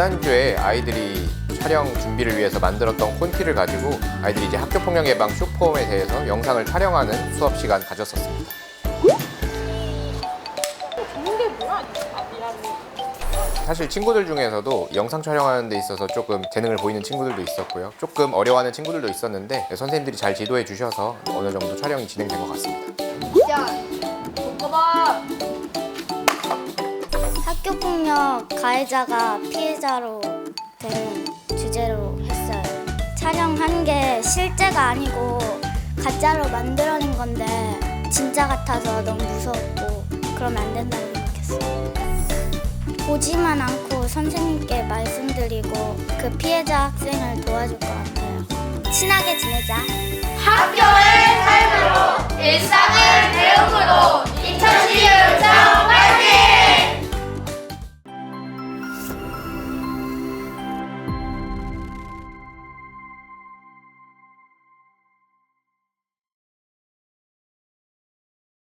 지난주에 아이들이 촬영 준비를 위해서 만들었던 콘티를 가지고 아이들이 이제 학교 폭력 예방 쇼폼에 대해서 영상을 촬영하는 수업 시간 가졌었습니다. 사실 친구들 중에서도 영상 촬영하는 데 있어서 조금 재능을 보이는 친구들도 있었고요. 조금 어려워하는 친구들도 있었는데 선생님들이 잘 지도해 주셔서 어느 정도 촬영이 진행된 것 같습니다. 학 교 폭력 가해자가 피해자로 되는 주제로 했어요. 촬영한 게 실제가 아니고 가짜로 만들어낸 건데 진짜 같아서 너무 무서웠고 그러면 안 된다고 생각했어요. 보지만 않고 선생님께 말씀드리고 그 피해자 학생을 도와줄 것 같아요. 친하게 지내자.